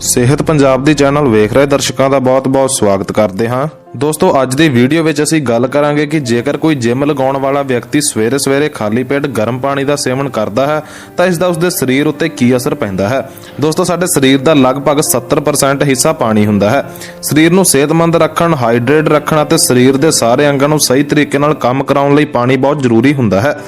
ਸਿਹਤ ਪੰਜਾਬ ਦੀ ਚੈਨਲ ਵੇਖ ਰਹੇ ਦਰਸ਼ਕਾਂ ਦਾ ਬਹੁਤ-ਬਹੁਤ ਸਵਾਗਤ ਕਰਦੇ ਹਾਂ। ਦੋਸਤੋ, ਅੱਜ ਦੀ ਵੀਡੀਓ ਵਿੱਚ ਅਸੀਂ ਗੱਲ ਕਰਾਂਗੇ ਕਿ ਜੇਕਰ ਕੋਈ ਜਿਮ ਲਗਾਉਣ ਵਾਲਾ ਵਿਅਕਤੀ ਸਵੇਰੇ-ਸਵੇਰੇ ਖਾਲੀ ਪੇਟ ਗਰਮ ਪਾਣੀ ਦਾ ਸੇਵਨ ਕਰਦਾ ਹੈ, ਤਾਂ ਇਸ ਦਾ ਉਸਦੇ ਸਰੀਰ ਉੱਤੇ ਕੀ ਅਸਰ ਪੈਂਦਾ ਹੈ? ਦੋਸਤੋ, ਸਾਡੇ ਸਰੀਰ ਦਾ ਲਗਭਗ 70% ਹਿੱਸਾ ਪਾਣੀ ਹੁੰਦਾ ਹੈ। ਸਰੀਰ ਨੂੰ ਸਿਹਤਮੰਦ ਰੱਖਣ, ਹਾਈਡਰੇਟ ਰੱਖਣ ਅਤੇ ਸਰੀਰ ਦੇ ਸਾਰੇ ਅੰਗਾਂ ਨੂੰ ਸਹੀ ਤਰੀਕੇ ਨਾਲ ਕੰਮ ਕਰਾਉਣ ਲਈ ਪਾਣੀ ਬਹੁਤ ਜ਼ਰੂਰੀ ਹੁੰਦਾ ਹੈ।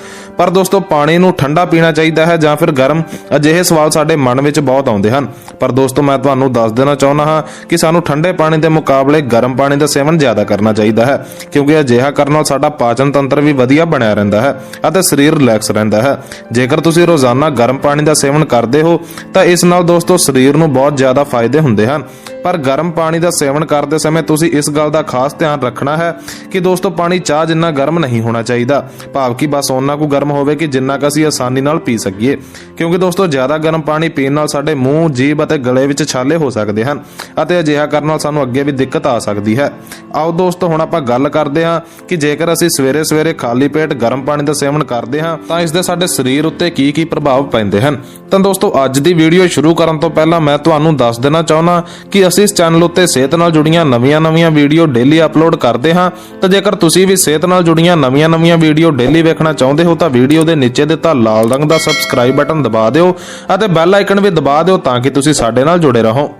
ਪਰ ਦੋਸਤੋ, ਪਾਣੀ ਨੂੰ ਠੰਡਾ ਪੀਣਾ ਚਾਹੀਦਾ ਹੈ ਜਾਂ ਫਿਰ ਗਰਮ ਅਜਿਹੇ ਸਵਾਲ ਸਾਡੇ ਮਨ ਵਿੱਚ ਬਹੁਤ ਆਉਂਦੇ ਹਨ। ਪਰ ਦੋਸਤੋ, ਮੈਂ ਤੁਹਾਨੂੰ ਦੱਸ ਦੇਣਾ ਚਾਹੁੰਦਾ ਹਾਂ ਕਿ ਸਾਨੂੰ ਠੰਡੇ ਪਾਣੀ ਦੇ ਮੁਕਾਬਲੇ ਗਰਮ ਪਾਣੀ ਦਾ ਸੇਵਨ ਜ਼ਿਆਦਾ ਕਰਨਾ ਚਾਹੀਦਾ ਹੈ, ਕਿਉਂਕਿ ਅਜਿਹਾ ਕਰਨ ਨਾਲ ਸਾਡਾ ਪਾਚਨ ਤੰਤਰ ਵੀ ਵਧੀਆ ਬਣਿਆ ਰਹਿੰਦਾ ਹੈ ਅਤੇ ਸਰੀਰ ਰਿਲੈਕਸ ਰਹਿੰਦਾ ਹੈ। ਜੇਕਰ ਤੁਸੀਂ ਰੋਜ਼ਾਨਾ ਗਰਮ ਪਾਣੀ ਦਾ ਸੇਵਨ ਕਰਦੇ ਹੋ, ਤਾਂ ਇਸ ਨਾਲ ਦੋਸਤੋ, ਸਰੀਰ ਨੂੰ ਬਹੁਤ ਜ਼ਿਆਦਾ ਫਾਇਦੇ ਹੁੰਦੇ ਹਨ। ਪਰ ਗਰਮ ਪਾਣੀ ਦਾ ਸੇਵਨ ਕਰਦੇ ਸਮੇਂ ਤੁਸੀਂ ਇਸ ਗੱਲ ਦਾ ਖਾਸ ਧਿਆਨ ਰੱਖਣਾ ਹੈ ਕਿ ਦੋਸਤੋ, ਪਾਣੀ ਚਾਹ ਜਿੰਨਾ ਗਰਮ ਨਹੀਂ ਹੋਣਾ ਚਾਹੀਦਾ। ਭਾਵ ਕਿ ਬਸ ਓਨਾ ਕੁ ਗਰਮ ਹੋਵੇ ਕਿ ਜਿੰਨਾ ਕੁ ਅਸੀਂ ਆਸਾਨੀ ਨਾਲ ਪੀ ਸਕੀਏ। ਕਿਉਂਕਿ ਦੋਸਤੋ, ਜ਼ਿਆਦਾ ਗਰਮ ਪਾਣੀ ਪੀਣ ਨਾਲ ਸਾਡੇ ਮੂੰਹ, ਜੀਭ ਅਤੇ ਗਲੇ ਵਿੱਚ ਛਾਲੇ ਹੋ ਸਕਦੇ ਹਨ ਅਤੇ ਅਜਿਹਾ ਕਰਨ ਨਾਲ ਸਾਨੂੰ ਅੱਗੇ ਵੀ ਦਿੱਕਤ ਆ ਸਕਦੀ ਹੈ। ਆਓ ਦੋਸਤੋ, ਹੁਣ ਆਪਾਂ ਗੱਲ ਕਰਦੇ ਹਾਂ ਕਿ ਜੇਕਰ ਅਸੀਂ ਸਵੇਰੇ ਸਵੇਰੇ ਖਾਲੀ ਪੇਟ ਗਰਮ ਪਾਣੀ ਦਾ ਸੇਵਨ ਕਰਦੇ ਹਾਂ, ਤਾਂ ਇਸ ਦੇ ਸਾਡੇ ਸਰੀਰ ਉੱਤੇ ਕੀ ਕੀ ਪ੍ਰਭਾਵ ਪੈਂਦੇ ਹਨ? ਤਾਂ ਦੋਸਤੋ, ਅੱਜ ਦੀ ਵੀਡੀਓ ਸ਼ੁਰੂ ਕਰਨ ਤੋਂ ਪਹਿਲਾਂ ਮੈਂ ਤੁਹਾਨੂੰ ਦੱਸ ਦੇਣਾ ਚਾਹੁੰਦਾ ਕਿ ਅਸੀਂ ਇਸ ਚੈਨਲ ਉੱਤੇ ਸਿਹਤ ਨਾਲ ਜੁੜੀਆਂ ਨਵੀਆਂ-ਨਵੀਆਂ ਵੀਡੀਓ ਡੇਲੀ ਅਪਲੋਡ ਕਰਦੇ ਹਾਂ। ਤਾਂ ਜੇਕਰ ਤੁਸੀਂ ਵੀ ਸਿਹਤ ਨਾਲ ਜੁੜੀਆਂ ਨਵੀਆਂ-ਨਵੀਆਂ ਵੀਡੀਓ ਡੇਲੀ ਵੇਖਣਾ ਚਾਹੁੰਦੇ ਹੋ ਤਾਂ ਵੀਡੀਓ ਦੇ ਨੀਚੇ ਦਿੱਤਾ ਲਾਲ ਰੰਗ ਦਾ ਸਬਸਕ੍ਰਾਈਬ ਬਟਨ ਦਬਾ ਦਿਓ ਅਤੇ ਬੈਲ ਆਈਕਨ ਵੀ ਦਬਾ ਦਿਓ ਤਾਂ ਕਿ ਤੁਸੀਂ ਸਾਡੇ ਨਾਲ ਜੁੜੇ ਰਹੋ।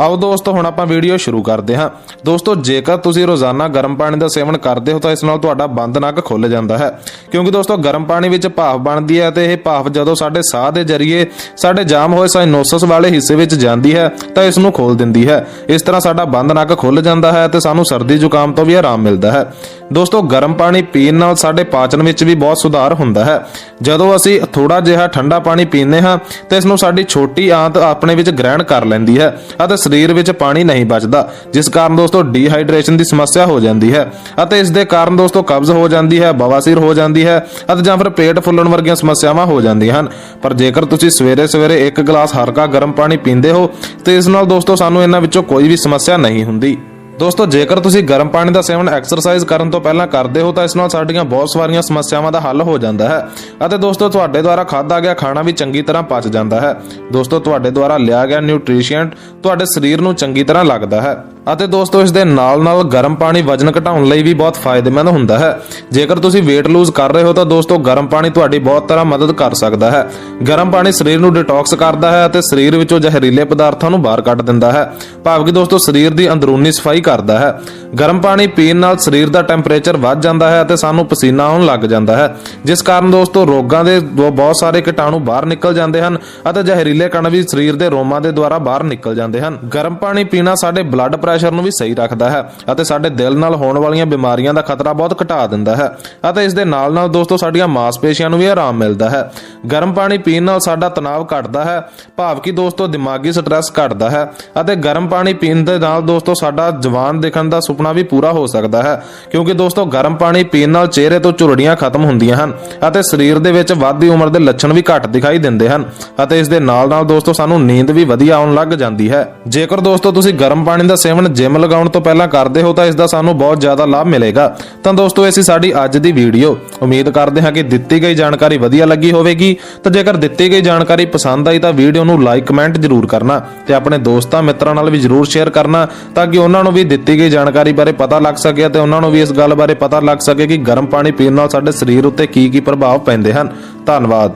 ਆਓ ਦੋਸਤੋ, ਹੁਣ ਆਪਾਂ ਵੀਡੀਓ ਸ਼ੁਰੂ ਕਰਦੇ ਹਾਂ। ਦੋਸਤੋ, ਜੇਕਰ ਤੁਸੀਂ ਰੋਜ਼ਾਨਾ ਗਰਮ ਪਾਣੀ ਦਾ ਸੇਵਨ ਕਰਦੇ ਹੋ ਤਾਂ ਇਸ ਨਾਲ ਤੁਹਾਡਾ ਬੰਦ ਨੱਕ ਖੁੱਲ ਜਾਂਦਾ ਹੈ। ਕਿਉਂਕਿ ਦੋਸਤੋ, ਗਰਮ ਪਾਣੀ ਵਿੱਚ ਭਾਫ਼ ਬਣਦੀ ਹੈ ਤੇ ਇਹ ਭਾਫ਼ ਜਦੋਂ ਸਾਡੇ ਸਾਹ ਦੇ ਜ਼ਰੀਏ ਸਾਡੇ ਜਾਮ ਹੋਏ ਸਾਈਨੋਸਿਸ ਵਾਲੇ ਹਿੱਸੇ ਵਿੱਚ ਜਾਂਦੀ ਹੈ, ਤਾਂ ਇਸ ਨੂੰ ਖੋਲ ਦਿੰਦੀ ਹੈ। ਇਸ ਤਰ੍ਹਾਂ ਸਾਡਾ ਬੰਦ ਨੱਕ ਖੁੱਲ ਜਾਂਦਾ ਹੈ ਤੇ ਸਾਨੂੰ ਸਰਦੀ ਜ਼ੁਕਾਮ ਤੋਂ ਵੀ ਆਰਾਮ ਮਿਲਦਾ ਹੈ। ਦੋਸਤੋ, ਗਰਮ ਪਾਣੀ ਪੀਣ ਨਾਲ ਸਾਡੇ ਪਾਚਨ ਵਿੱਚ ਵੀ ਬਹੁਤ ਸੁਧਾਰ ਹੁੰਦਾ ਹੈ। ਜਦੋਂ ਅਸੀਂ ਥੋੜਾ ਜਿਹਾ ਠੰਡਾ ਪਾਣੀ ਪੀਂਦੇ ਹਾਂ, ਤਾਂ ਇਸ ਨੂੰ ਸਾਡੀ ਛੋਟੀ ਆਂਤ ਆਪਣੇ ਵਿੱਚ ਗ੍ਰਹਿਣ ਕਰ ਲੈਂਦੀ ਹੈ ਅਤੇ ਸਰੀਰ ਵਿੱਚ ਪਾਣੀ ਨਹੀਂ ਬਚਦਾ, ਜਿਸ ਕਾਰਨ ਦੋਸਤੋ, ਡੀਹਾਈਡਰੇਸ਼ਨ ਦੀ ਸਮੱਸਿਆ ਹੋ ਜਾਂਦੀ ਹੈ ਅਤੇ ਇਸ ਦੇ ਕਾਰਨ ਦੋਸਤੋ, ਕਬਜ਼ ਹੋ ਜਾਂਦੀ ਹੈ ਬਵਾਸੀਰ ਹੋ ਜਾਂਦੀ ਹੈ ਅਤੇ ਜਾਂ ਫਿਰ ਪੇਟ ਫੁੱਲਣ ਵਰਗੀਆਂ ਸਮੱਸਿਆਵਾਂ ਹੋ ਜਾਂਦੀਆਂ ਹਨ। ਪਰ ਜੇਕਰ ਤੁਸੀਂ ਸਵੇਰੇ ਸਵੇਰੇ ਇੱਕ ਗਲਾਸ ਹਲਕਾ ਗਰਮ ਪਾਣੀ ਪੀਂਦੇ ਹੋ, ਤੇ ਇਸ ਨਾਲ ਦੋਸਤੋ, ਸਾਨੂੰ ਇਹਨਾਂ ਵਿੱਚੋਂ ਕੋਈ ਵੀ ਸਮੱਸਿਆ ਨਹੀਂ ਹੁੰਦੀ। ਦੋਸਤੋ, ਜੇਕਰ ਤੁਸੀਂ ਗਰਮ ਪਾਣੀ ਦਾ ਸੇਵਨ ਐਕਸਰਸਾਈਜ਼ ਕਰਨ ਤੋਂ ਪਹਿਲਾਂ ਕਰਦੇ ਹੋ, ਤਾਂ ਇਸ ਨਾਲ ਸਾਡੀਆਂ ਬਹੁਤ ਸਾਰੀਆਂ ਸਮੱਸਿਆਵਾਂ ਦਾ ਹੱਲ ਹੋ ਜਾਂਦਾ ਹੈ। ਅਤੇ ਦੋਸਤੋ, ਤੁਹਾਡੇ ਦੁਆਰਾ ਖਾਧਾ ਗਿਆ ਖਾਣਾ ਵੀ ਚੰਗੀ ਤਰ੍ਹਾਂ ਪਚ ਜਾਂਦਾ ਹੈ। ਦੋਸਤੋ, ਤੁਹਾਡੇ ਦੁਆਰਾ ਲਿਆ ਗਿਆ ਨਿਊਟ੍ਰੀਸ਼ੀਐਂਟ ਤੁਹਾਡੇ ਸਰੀਰ ਨੂੰ ਚੰਗੀ ਤਰ੍ਹਾਂ ਲੱਗਦਾ ਹੈ। ਅਤੇ ਦੋਸਤੋ, ਇਸ ਦੇ ਨਾਲ ਨਾਲ ਗਰਮ ਪਾਣੀ ਵਜਨ ਘਟਾਉਣ ਲਈ ਵੀ ਬਹੁਤ ਫਾਇਦੇਮੰਦ ਹੁੰਦਾ ਹੈ। ਜੇਕਰ ਤੁਸੀਂ weight lose ਕਰ ਰਹੇ ਹੋ, ਤਾਂ ਦੋਸਤੋ, ਗਰਮ ਪਾਣੀ ਤੁਹਾਡੀ ਬਹੁਤ ਤਰ੍ਹਾਂ ਮਦਦ ਕਰ ਸਕਦਾ ਹੈ। ਗਰਮ ਪਾਣੀ ਸਰੀਰ ਨੂੰ ਡਿਟੌਕਸ ਕਰਦਾ ਹੈ ਅਤੇ ਸਰੀਰ ਵਿੱਚੋਂ ਜ਼ਹਿਰੀਲੇ ਪਦਾਰਥਾਂ ਨੂੰ ਬਾਹਰ ਕੱਢ ਦਿੰਦਾ ਹੈ। ਭਾਵ ਕਿ ਦੋਸਤੋ, ਸਰੀਰ ਦੀ ਅੰਦਰੂਨੀ ਸਫ਼ਾਈ ਕਰਦਾ ਹੈ। ਗਰਮ ਪਾਣੀ ਪੀਣ ਨਾਲ ਸਰੀਰ ਦਾ ਟੈਂਪਰੇਚਰ ਵੱਧ ਜਾਂਦਾ ਹੈ ਅਤੇ ਸਾਨੂੰ ਪਸੀਨਾ ਆਉਣ ਲੱਗ ਜਾਂਦਾ ਹੈ। ਜਿਸ ਕਾਰਨ ਦੋਸਤੋ, ਰੋਗਾਂ ਦੇ ਦੋ- ਬਹੁਤ ਸਾਰੇ ਕੀਟਾਣੂ ਬਾਹਰ ਨਿਕਲ ਜਾਂਦੇ ਹਨ ਅਤੇ ਜ਼ਹਿਰੀਲੇ ਕਣ ਵੀ ਸਰੀਰ ਦੇ ਰੋਮਾਂ ਦੇ ਦੁਆਰਾ ਬਾਹਰ ਨਿਕਲ ਜਾਂਦੇ ਹਨ। ਗਰਮ ਪਾਣੀ ਪੀਣਾ ਸਾਡੇ ਬਲੱਡ ਪ੍ਰੈਸ਼ਰ ਨੂੰ ਵੀ ਸਹੀ ਰੱਖਦਾ ਹੈ ਅਤੇ ਸਾਡੇ ਦਿਲ ਨਾਲ ਹੋਣ ਵਾਲੀਆਂ ਬਿਮਾਰੀਆਂ ਦਾ ਖਤਰਾ ਬਹੁਤ ਘਟਾ ਦਿੰਦਾ ਹੈ ਅਤੇ ਇਸ ਦੇ ਨਾਲ ਨਾਲ ਦੋਸਤੋ ਸਾਡੀਆਂ ਮਾਸਪੇਸ਼ੀਆਂ ਨੂੰ ਵੀ ਆਰਾਮ ਮਿਲਦਾ ਹੈ। ਗਰਮ ਪਾਣੀ ਪੀਣ ਨਾਲ ਸਾਡਾ ਤਣਾਅ ਘਟਦਾ ਹੈ, ਭਾਵ ਕਿ ਦੋਸਤੋ ਦਿਮਾਗੀ ਸਟ੍ਰੈਸ ਘਟਦਾ ਹੈ ਅਤੇ ਗਰਮ ਪਾਣੀ ਪੀਣ ਦੇ ਨਾਲ ਦੋਸਤੋ ਸਾਡਾ ਜਵਾਨ ਦਿਖਣ ਦਾ ਸੁਪਨਾ ਵੀ ਪੂਰਾ ਹੋ ਸਕਦਾ ਹੈ, ਕਿਉਂਕਿ ਦੋਸਤੋ ਗਰਮ ਪਾਣੀ ਪੀਣ ਨਾਲ ਚਿਹਰੇ ਤੋਂ ਝੁਰੜੀਆਂ ਖਤਮ ਹੁੰਦੀਆਂ ਹਨ ਅਤੇ ਸਰੀਰ ਦੇ ਵਿੱਚ ਵੱਧਦੀ ਉਮਰ ਦੇ ਲੱਛਣ ਵੀ ਘੱਟ ਦਿਖਾਈ ਦਿੰਦੇ ਹਨ ਅਤੇ ਇਸ ਦੇ ਨਾਲ ਨਾਲ ਦੋਸਤੋ ਸਾਨੂੰ ਨੀਂਦ ਵੀ ਵਧੀਆ ਆਉਣ ਲੱਗ ਜਾਂਦੀ ਹੈ। ਜੇਕਰ ਦੋਸਤੋ ਤੁਸੀਂ ਗਰਮ ਪਾਣੀ ਦਾ ਸੇਵਨ ਜਿਮ ਲਗਾਉਣ ਤੋਂ ਪਹਿਲਾਂ ਕਰਦੇ ਹੋ ਤਾਂ ਇਸ ਦਾ ਸਾਨੂੰ ਬਹੁਤ ਜ਼ਿਆਦਾ ਲਾਭ ਮਿਲੇਗਾ। ਤਾਂ ਦੋਸਤੋ, ਇਹ ਸੀ ਸਾਡੀ ਅੱਜ ਦੀ ਵੀਡੀਓ। ਉਮੀਦ ਕਰਦੇ ਹਾਂ ਕਿ ਦਿੱਤੀ ਗਈ ਜਾਣਕਾਰੀ ਵਧੀਆ ਲੱਗੀ ਹੋਵੇਗੀ। ਤਾਂ ਜੇਕਰ ਦਿੱਤੀ ਗਈ ਜਾਣਕਾਰੀ ਪਸੰਦ ਆਈ ਤਾਂ ਵੀਡੀਓ ਨੂੰ ਲਾਈਕ, ਕਮੈਂਟ ਜ਼ਰੂਰ ਕਰਨਾ ਤੇ ਆਪਣੇ ਦੋਸਤਾਂ, ਮਿੱਤਰਾਂ ਨਾਲ ਵੀ ਜ਼ਰੂਰ ਸ਼ੇਅਰ ਕਰਨਾ ਤਾਂ ਕਿ ਉਹਨਾਂ ਨੂੰ ਵੀ ਦਿੱਤੀ ਗਈ ਜਾਣਕਾਰੀ ਬਾਰੇ ਪਤਾ ਲੱਗ ਸਕੇ ਤੇ ਉਹਨਾਂ ਨੂੰ ਵੀ ਇਸ ਗੱਲ ਬਾਰੇ ਪਤਾ ਲੱਗ ਸਕੇ ਕਿ ਗਰਮ ਪਾਣੀ ਪੀਣ ਨਾਲ ਸਾਡੇ ਸਰੀਰ ਉੱਤੇ ਕੀ ਕੀ ਪ੍ਰਭਾਵ ਪੈਂਦੇ ਹਨ। ਧੰਨਵਾਦ।